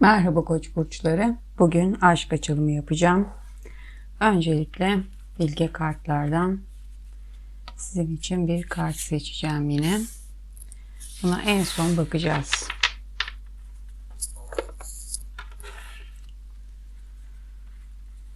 Merhaba koç burçları. Bugün aşk açılımı yapacağım. Öncelikle bilge kartlardan sizin için bir kart seçeceğim yine. Buna en son bakacağız.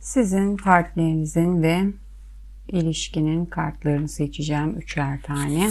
Sizin partnerinizin ve ilişkinin kartlarını seçeceğim. Üçer tane.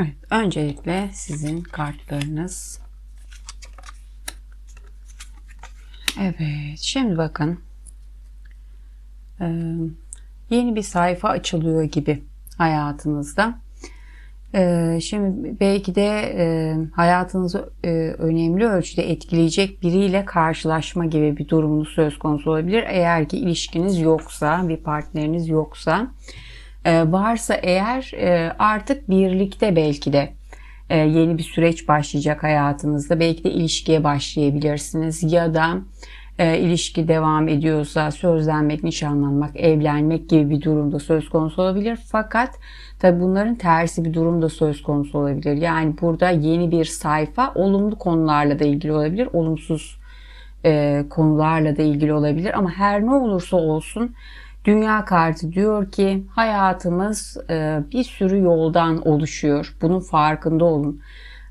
Evet, öncelikle sizin kartlarınız. Evet, şimdi bakın. Ee, yeni bir sayfa açılıyor gibi hayatınızda. Ee, şimdi belki de e, hayatınızı e, önemli ölçüde etkileyecek biriyle karşılaşma gibi bir durumunuz söz konusu olabilir. Eğer ki ilişkiniz yoksa, bir partneriniz yoksa. Ee, varsa eğer e, artık birlikte belki de e, yeni bir süreç başlayacak hayatınızda. Belki de ilişkiye başlayabilirsiniz ya da e, ilişki devam ediyorsa sözlenmek, nişanlanmak, evlenmek gibi bir durumda söz konusu olabilir. Fakat tabi bunların tersi bir durum da söz konusu olabilir. Yani burada yeni bir sayfa olumlu konularla da ilgili olabilir, olumsuz konularla da ilgili olabilir. Ama her ne olursa olsun Dünya kartı diyor ki hayatımız e, bir sürü yoldan oluşuyor. Bunun farkında olun.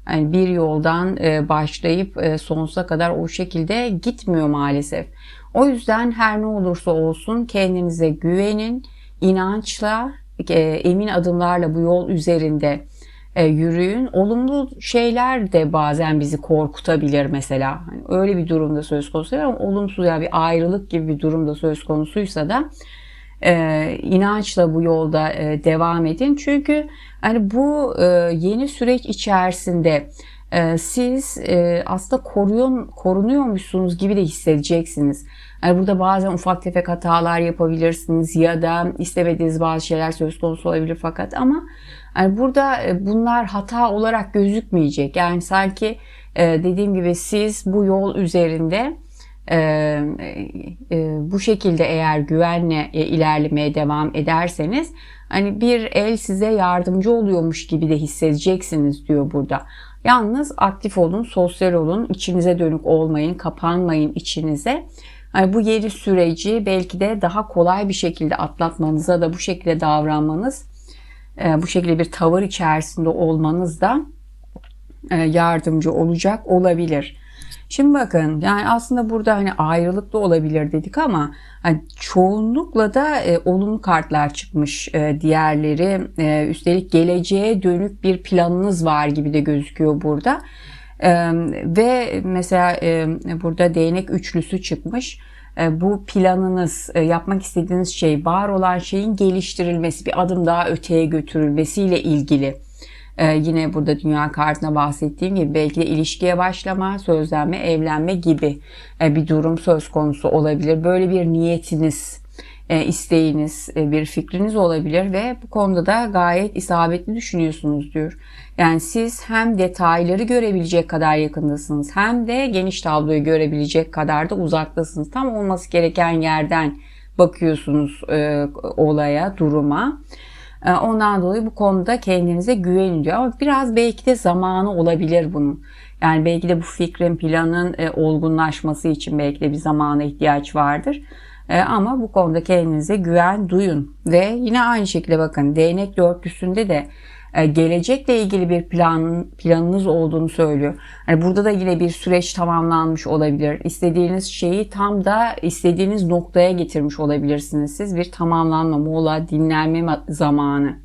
Yani bir yoldan e, başlayıp e, sonsuza kadar o şekilde gitmiyor maalesef. O yüzden her ne olursa olsun kendinize güvenin, inançla, emin adımlarla bu yol üzerinde yürüyün. Olumlu şeyler de bazen bizi korkutabilir mesela. Hani öyle bir durumda söz konusu ama olumsuz ya yani bir ayrılık gibi bir durumda söz konusuysa da e, inançla bu yolda e, devam edin. Çünkü hani bu e, yeni süreç içerisinde e, siz e, aslında koruyor, korunuyormuşsunuz gibi de hissedeceksiniz. Yani burada bazen ufak tefek hatalar yapabilirsiniz ya da istemediğiniz bazı şeyler söz konusu olabilir fakat ama yani burada e, bunlar hata olarak gözükmeyecek. Yani sanki e, dediğim gibi siz bu yol üzerinde e, e, bu şekilde eğer güvenle e, ilerlemeye devam ederseniz hani bir el size yardımcı oluyormuş gibi de hissedeceksiniz diyor burada. Yalnız aktif olun, sosyal olun, içinize dönük olmayın, kapanmayın içinize. Yani bu yeni süreci belki de daha kolay bir şekilde atlatmanıza da bu şekilde davranmanız, e, bu şekilde bir tavır içerisinde olmanız da e, yardımcı olacak olabilir. Şimdi bakın yani aslında burada hani ayrılık da olabilir dedik ama hani çoğunlukla da e, olumlu kartlar çıkmış e, diğerleri. E, üstelik geleceğe dönük bir planınız var gibi de gözüküyor burada. E, ve mesela e, burada değnek üçlüsü çıkmış e, bu planınız, e, yapmak istediğiniz şey, var olan şeyin geliştirilmesi, bir adım daha öteye götürülmesiyle ilgili ee, yine burada dünya kartına bahsettiğim gibi belki de ilişkiye başlama, sözlenme, evlenme gibi e, bir durum söz konusu olabilir. Böyle bir niyetiniz, e, isteğiniz, e, bir fikriniz olabilir ve bu konuda da gayet isabetli düşünüyorsunuz diyor. Yani siz hem detayları görebilecek kadar yakındasınız hem de geniş tabloyu görebilecek kadar da uzaktasınız. Tam olması gereken yerden bakıyorsunuz e, olaya, duruma. Ee, ondan dolayı bu konuda kendinize güvenin diyor. Ama biraz belki de zamanı olabilir bunun. Yani belki de bu fikrin, planın e, olgunlaşması için belki de bir zamana ihtiyaç vardır. E, ama bu konuda kendinize güven duyun. Ve yine aynı şekilde bakın değnek dörtlüsünde de e, gelecekle ilgili bir plan planınız olduğunu söylüyor. Yani burada da yine bir süreç tamamlanmış olabilir. İstediğiniz şeyi tam da istediğiniz noktaya getirmiş olabilirsiniz. Siz bir tamamlanma, mola, dinlenme zamanı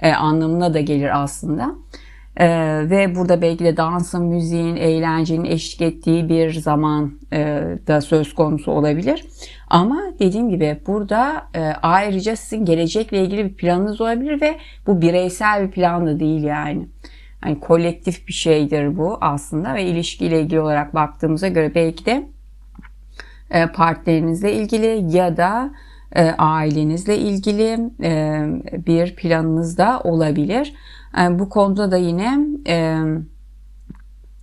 e, anlamına da gelir aslında. Ee, ve burada belki de dansın, müziğin, eğlencenin eşlik ettiği bir zaman e, da söz konusu olabilir. Ama dediğim gibi burada e, ayrıca sizin gelecekle ilgili bir planınız olabilir ve bu bireysel bir plan da değil yani. hani kolektif bir şeydir bu aslında ve ilişkiyle ilgili olarak baktığımıza göre belki de e, partnerinizle ilgili ya da e, ailenizle ilgili e, bir planınız da olabilir. E, bu konuda da yine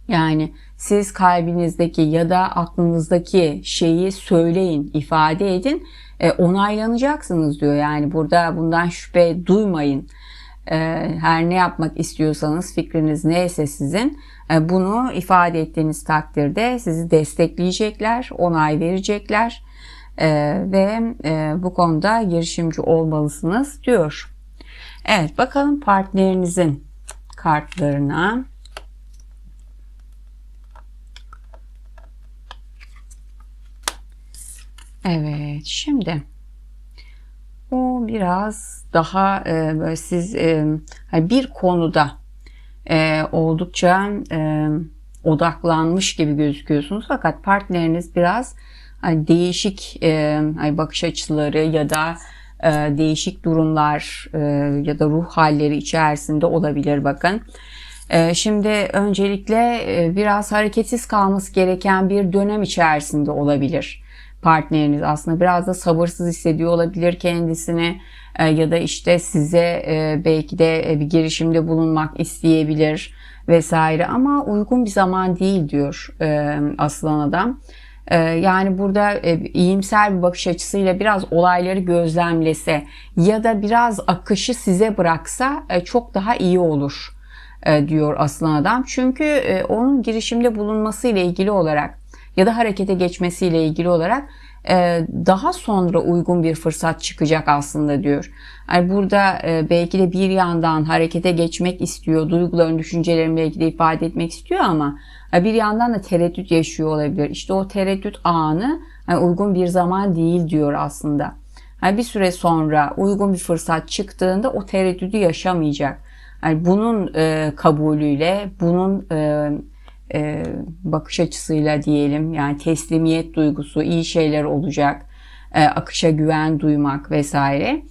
yani siz kalbinizdeki ya da aklınızdaki şeyi söyleyin, ifade edin. E, onaylanacaksınız diyor. Yani burada bundan şüphe duymayın. E, her ne yapmak istiyorsanız fikriniz neyse sizin e, bunu ifade ettiğiniz takdirde sizi destekleyecekler, onay verecekler e, ve bu konuda girişimci olmalısınız diyor. Evet bakalım partnerinizin kartlarına. Evet şimdi o biraz daha e, böyle siz e, hani bir konuda e, oldukça e, odaklanmış gibi gözüküyorsunuz fakat partneriniz biraz hani değişik e, hani bakış açıları ya da değişik durumlar e, ya da ruh halleri içerisinde olabilir bakın. E, şimdi öncelikle e, biraz hareketsiz kalması gereken bir dönem içerisinde olabilir partneriniz aslında biraz da sabırsız hissediyor olabilir kendisini e, ya da işte size e, belki de e, bir girişimde bulunmak isteyebilir vesaire ama uygun bir zaman değil diyor aslan adam. Yani burada iyimser bir bakış açısıyla biraz olayları gözlemlese ya da biraz akışı size bıraksa çok daha iyi olur diyor aslan adam. Çünkü onun girişimde bulunması ile ilgili olarak ya da harekete geçmesiyle ilgili olarak e, daha sonra uygun bir fırsat çıkacak aslında diyor. Yani burada e, belki de bir yandan harekete geçmek istiyor, duygularını, düşüncelerini belki de ifade etmek istiyor ama e, bir yandan da tereddüt yaşıyor olabilir. İşte o tereddüt anı uygun bir zaman değil diyor aslında. Yani bir süre sonra uygun bir fırsat çıktığında o tereddüdü yaşamayacak. Yani bunun kabulüyle, bunun e, bakış açısıyla diyelim yani teslimiyet duygusu iyi şeyler olacak e, akışa güven duymak vesaire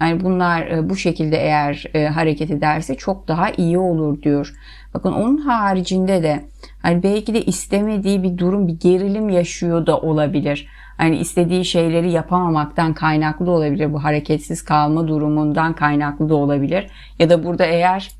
yani bunlar e, bu şekilde eğer e, hareket ederse çok daha iyi olur diyor. Bakın onun haricinde de hani belki de istemediği bir durum bir gerilim yaşıyor da olabilir. Hani istediği şeyleri yapamamaktan kaynaklı da olabilir. Bu hareketsiz kalma durumundan kaynaklı da olabilir. Ya da burada eğer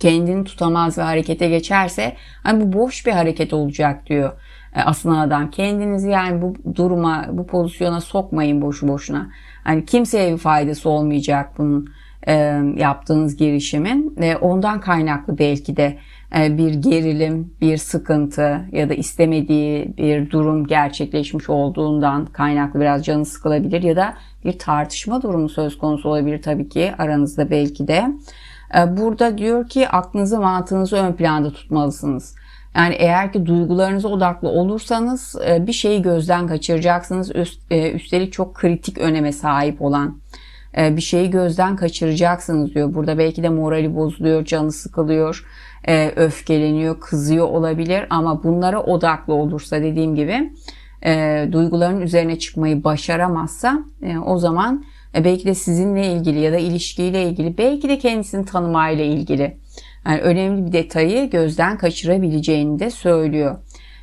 kendini tutamaz ve harekete geçerse hani bu boş bir hareket olacak diyor e, aslında adam. Kendinizi yani bu duruma, bu pozisyona sokmayın boşu boşuna. Hani kimseye bir faydası olmayacak bunun e, yaptığınız girişimin. E, ondan kaynaklı belki de e, bir gerilim, bir sıkıntı ya da istemediği bir durum gerçekleşmiş olduğundan kaynaklı biraz canı sıkılabilir ya da bir tartışma durumu söz konusu olabilir tabii ki aranızda belki de. Ee, burada diyor ki aklınızı mantığınızı ön planda tutmalısınız. Yani eğer ki duygularınıza odaklı olursanız e, bir şeyi gözden kaçıracaksınız. E, üstelik çok kritik öneme sahip olan e, bir şeyi gözden kaçıracaksınız diyor. Burada belki de morali bozuluyor, canı sıkılıyor, öfkeleniyor, kızıyor olabilir ama bunlara odaklı olursa dediğim gibi duyguların üzerine çıkmayı başaramazsa o zaman belki de sizinle ilgili ya da ilişkiyle ilgili, belki de kendisini tanımayla ilgili yani önemli bir detayı gözden kaçırabileceğini de söylüyor.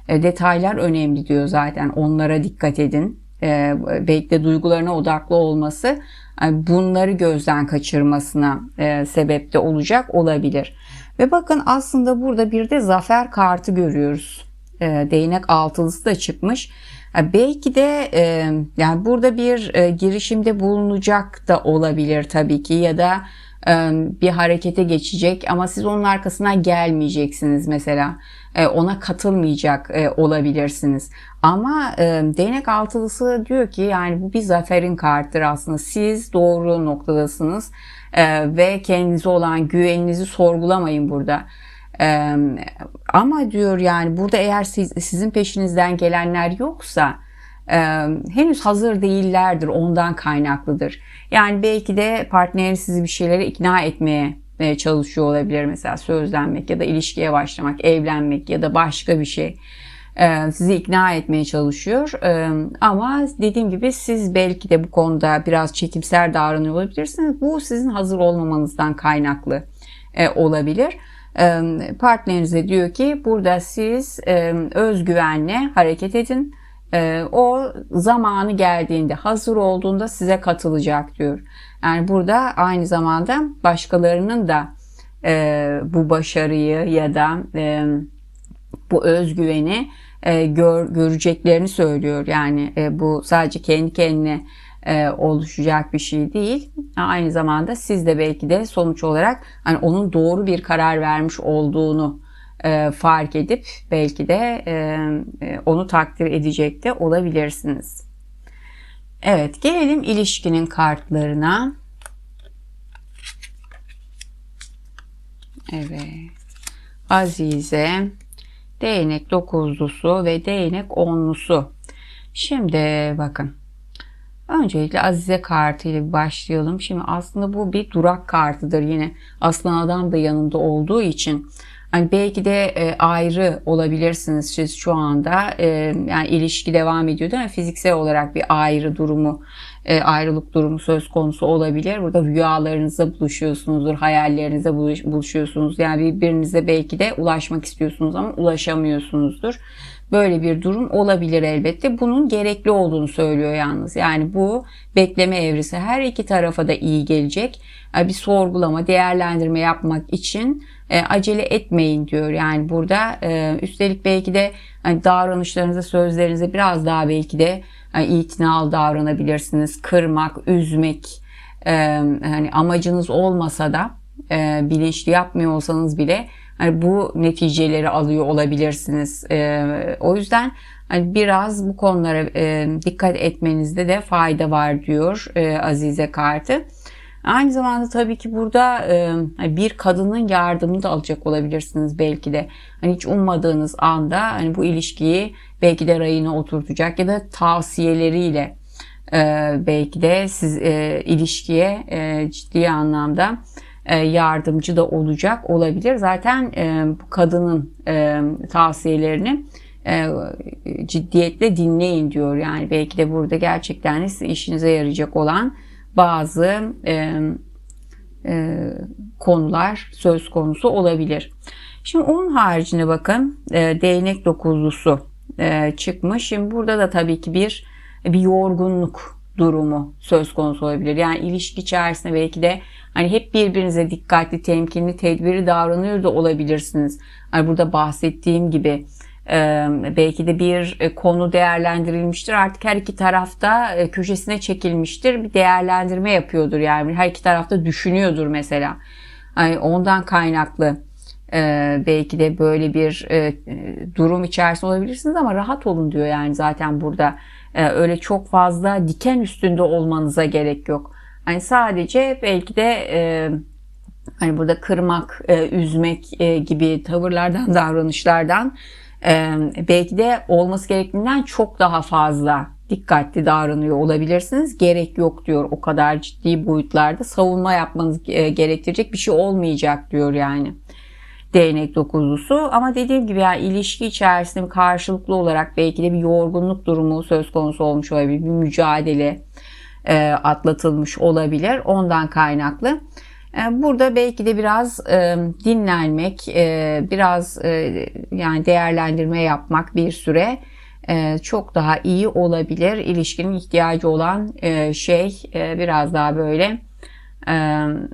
E, detaylar önemli diyor zaten. Onlara dikkat edin. E, belki de duygularına odaklı olması bunları gözden kaçırmasına sebep de olacak olabilir. Ve bakın aslında burada bir de zafer kartı görüyoruz. Değnek altılısı da çıkmış. Belki de e, yani burada bir e, girişimde bulunacak da olabilir tabii ki ya da e, bir harekete geçecek ama siz onun arkasına gelmeyeceksiniz mesela. Ona katılmayacak olabilirsiniz. Ama değnek altılısı diyor ki yani bu bir zaferin kartıdır aslında. Siz doğru noktadasınız ve kendinize olan güveninizi sorgulamayın burada ee, ama diyor yani burada eğer siz, sizin peşinizden gelenler yoksa e, henüz hazır değillerdir ondan kaynaklıdır. Yani belki de partneriniz sizi bir şeylere ikna etmeye e, çalışıyor olabilir mesela sözlenmek ya da ilişkiye başlamak, evlenmek ya da başka bir şey e, sizi ikna etmeye çalışıyor. E, ama dediğim gibi siz belki de bu konuda biraz çekimser davranıyor olabilirsiniz. Bu sizin hazır olmamanızdan kaynaklı olabilir. Partnerinize diyor ki burada siz özgüvenle hareket edin. E, o zamanı geldiğinde, hazır olduğunda size katılacak diyor. Yani burada aynı zamanda başkalarının da e, bu başarıyı ya da bu özgüveni e, gör, göreceklerini söylüyor. Yani bu sadece kendi kendine e, oluşacak bir şey değil. Aynı zamanda siz de belki de sonuç olarak hani onun doğru bir karar vermiş olduğunu e, fark edip belki de e, onu takdir edecek de olabilirsiniz. Evet gelelim ilişkinin kartlarına. Evet. Azize, değnek dokuzlusu ve değnek onlusu. Şimdi bakın. Öncelikle Azize kartı ile başlayalım. Şimdi aslında bu bir durak kartıdır yine. Aslan adam da yanında olduğu için. Hani belki de e, ayrı olabilirsiniz siz şu anda. E, yani ilişki devam ediyor değil mi? Fiziksel olarak bir ayrı durumu, e, ayrılık durumu söz konusu olabilir. Burada rüyalarınızda buluşuyorsunuzdur, hayallerinizde buluş, buluşuyorsunuz. Yani birbirinize belki de ulaşmak istiyorsunuz ama ulaşamıyorsunuzdur. Böyle bir durum olabilir elbette. Bunun gerekli olduğunu söylüyor yalnız. Yani bu bekleme evresi her iki tarafa da iyi gelecek. Bir sorgulama, değerlendirme yapmak için e, acele etmeyin diyor. Yani burada e, üstelik belki de hani davranışlarınıza, sözlerinize biraz daha belki de itinalı davranabilirsiniz. Kırmak, üzmek e, hani amacınız olmasa da e, bilinçli yapmıyor olsanız bile hani bu neticeleri alıyor olabilirsiniz. E, o yüzden hani biraz bu konulara e, dikkat etmenizde de fayda var diyor e, Azize kartı. Aynı zamanda tabii ki burada e, hani bir kadının yardımını da alacak olabilirsiniz belki de. Hani hiç ummadığınız anda hani bu ilişkiyi belki de rayına oturtacak ya da tavsiyeleriyle e, belki de siz e, ilişkiye e, ciddi anlamda yardımcı da olacak olabilir. Zaten e, bu kadının e, tavsiyelerini ciddiyetle dinleyin diyor. Yani belki de burada gerçekten işinize yarayacak olan bazı konular söz konusu olabilir. Şimdi onun haricinde bakın değnek dokuzlusu çıkmış. Şimdi burada da tabii ki bir bir yorgunluk durumu söz konusu olabilir. Yani ilişki içerisinde belki de hani hep birbirinize dikkatli, temkinli, tedbiri davranıyor da olabilirsiniz. Hani burada bahsettiğim gibi belki de bir konu değerlendirilmiştir. Artık her iki tarafta köşesine çekilmiştir. Bir değerlendirme yapıyordur yani. Her iki tarafta düşünüyordur mesela. Hani ondan kaynaklı belki de böyle bir durum içerisinde olabilirsiniz ama rahat olun diyor yani zaten burada öyle çok fazla diken üstünde olmanıza gerek yok. Hani sadece belki de e, hani burada kırmak, e, üzmek e, gibi tavırlardan, davranışlardan e, belki de olması gerektiğinden çok daha fazla dikkatli davranıyor olabilirsiniz. Gerek yok diyor o kadar ciddi boyutlarda savunma yapmanız e, gerektirecek bir şey olmayacak diyor yani değnek dokuzlusu. Ama dediğim gibi yani ilişki içerisinde karşılıklı olarak belki de bir yorgunluk durumu söz konusu olmuş olabilir. Bir mücadele e, atlatılmış olabilir. Ondan kaynaklı. E, burada belki de biraz e, dinlenmek, biraz yani değerlendirme yapmak bir süre çok daha iyi olabilir. İlişkinin ihtiyacı olan şey biraz daha böyle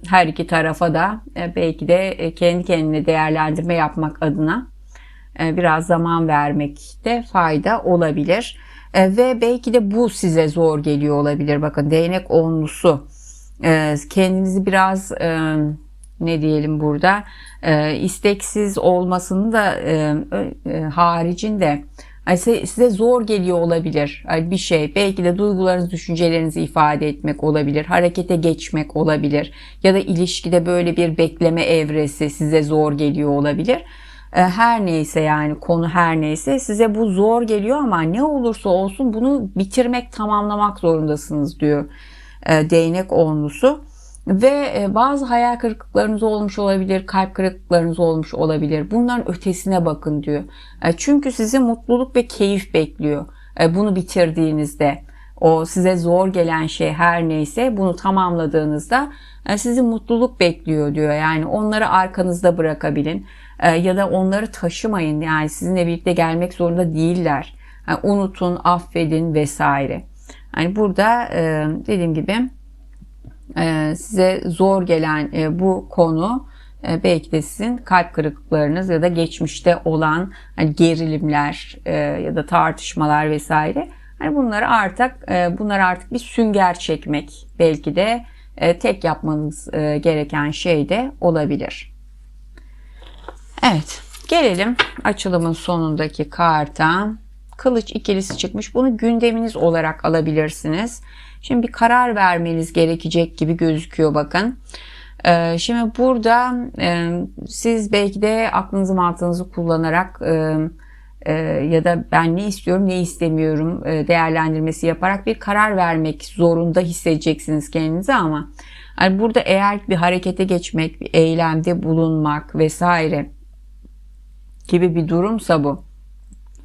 her iki tarafa da belki de kendi kendine değerlendirme yapmak adına biraz zaman vermekte fayda olabilir. Ve belki de bu size zor geliyor olabilir. Bakın değnek onlusu. Kendinizi biraz ne diyelim burada isteksiz olmasını da haricinde size zor geliyor olabilir bir şey. Belki de duygularınızı, düşüncelerinizi ifade etmek olabilir. Harekete geçmek olabilir. Ya da ilişkide böyle bir bekleme evresi size zor geliyor olabilir. Ee, her neyse yani konu her neyse size bu zor geliyor ama ne olursa olsun bunu bitirmek, tamamlamak zorundasınız diyor e, değnek onlusu. Ve e, bazı hayal kırıklıklarınız olmuş olabilir, kalp kırıklıklarınız olmuş olabilir. Bunların ötesine bakın diyor. E, çünkü sizi mutluluk ve keyif bekliyor. E, bunu bitirdiğinizde o size zor gelen şey her neyse bunu tamamladığınızda e, sizi mutluluk bekliyor diyor. Yani onları arkanızda bırakabilin E, ya da onları taşımayın. Yani sizinle birlikte gelmek zorunda değiller. Yani unutun, affedin vesaire. Yani burada e, dediğim gibi e, size zor gelen e, bu konu e, belki de sizin kalp kırıklıklarınız ya da geçmişte olan hani gerilimler e, ya da tartışmalar vesaire. Hani bunları artık e, bunlar artık bir sünger çekmek belki de e, tek yapmanız e, gereken şey de olabilir. Evet, gelelim açılımın sonundaki karta. Kılıç ikilisi çıkmış. Bunu gündeminiz olarak alabilirsiniz. Şimdi bir karar vermeniz gerekecek gibi gözüküyor bakın. Ee, şimdi burada e, siz belki de aklınızı mantığınızı kullanarak e, e, ya da ben ne istiyorum ne istemiyorum değerlendirmesi yaparak bir karar vermek zorunda hissedeceksiniz kendinizi ama yani burada eğer bir harekete geçmek, bir eylemde bulunmak vesaire gibi bir durumsa bu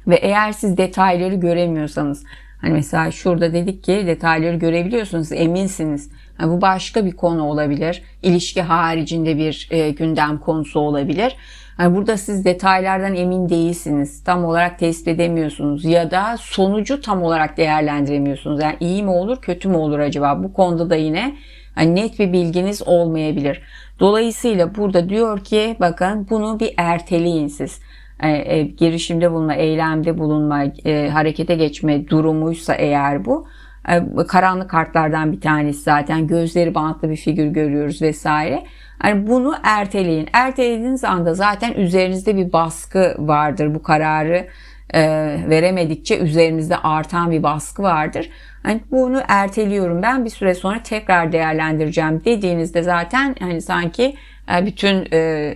ve eğer siz detayları göremiyorsanız hani mesela şurada dedik ki detayları görebiliyorsunuz eminsiniz. Yani bu başka bir konu olabilir. İlişki haricinde bir e, gündem konusu olabilir. Yani burada siz detaylardan emin değilsiniz. Tam olarak tespit edemiyorsunuz ya da sonucu tam olarak değerlendiremiyorsunuz. Yani iyi mi olur, kötü mü olur acaba? Bu konuda da yine yani net bir bilginiz olmayabilir. Dolayısıyla burada diyor ki bakın bunu bir erteleyin siz. E, e, girişimde bulunma, eylemde bulunma, e, harekete geçme durumuysa eğer bu karanlık kartlardan bir tanesi zaten gözleri bantlı bir figür görüyoruz vesaire. Yani bunu erteleyin. Ertelediğiniz anda zaten üzerinizde bir baskı vardır. Bu kararı e, veremedikçe üzerinizde artan bir baskı vardır. Yani bunu erteliyorum ben bir süre sonra tekrar değerlendireceğim dediğinizde zaten hani sanki e, bütün e,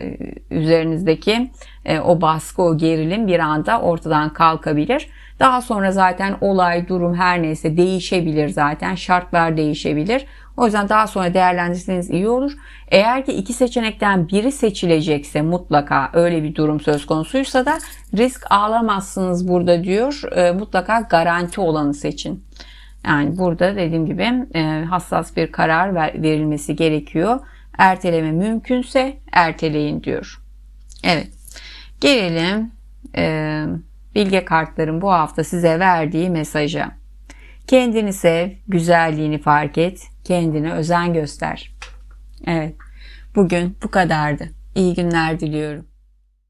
üzerinizdeki e, o baskı, o gerilim bir anda ortadan kalkabilir. Daha sonra zaten olay, durum her neyse değişebilir zaten. Şartlar değişebilir. O yüzden daha sonra değerlendirirseniz iyi olur. Eğer ki iki seçenekten biri seçilecekse mutlaka öyle bir durum söz konusuysa da risk alamazsınız burada diyor. E, mutlaka garanti olanı seçin. Yani burada dediğim gibi e, hassas bir karar verilmesi gerekiyor. Erteleme mümkünse erteleyin diyor. Evet. Gelelim e, bilge kartların bu hafta size verdiği mesaja. Kendini sev, güzelliğini fark et, kendine özen göster. Evet. Bugün bu kadardı. İyi günler diliyorum.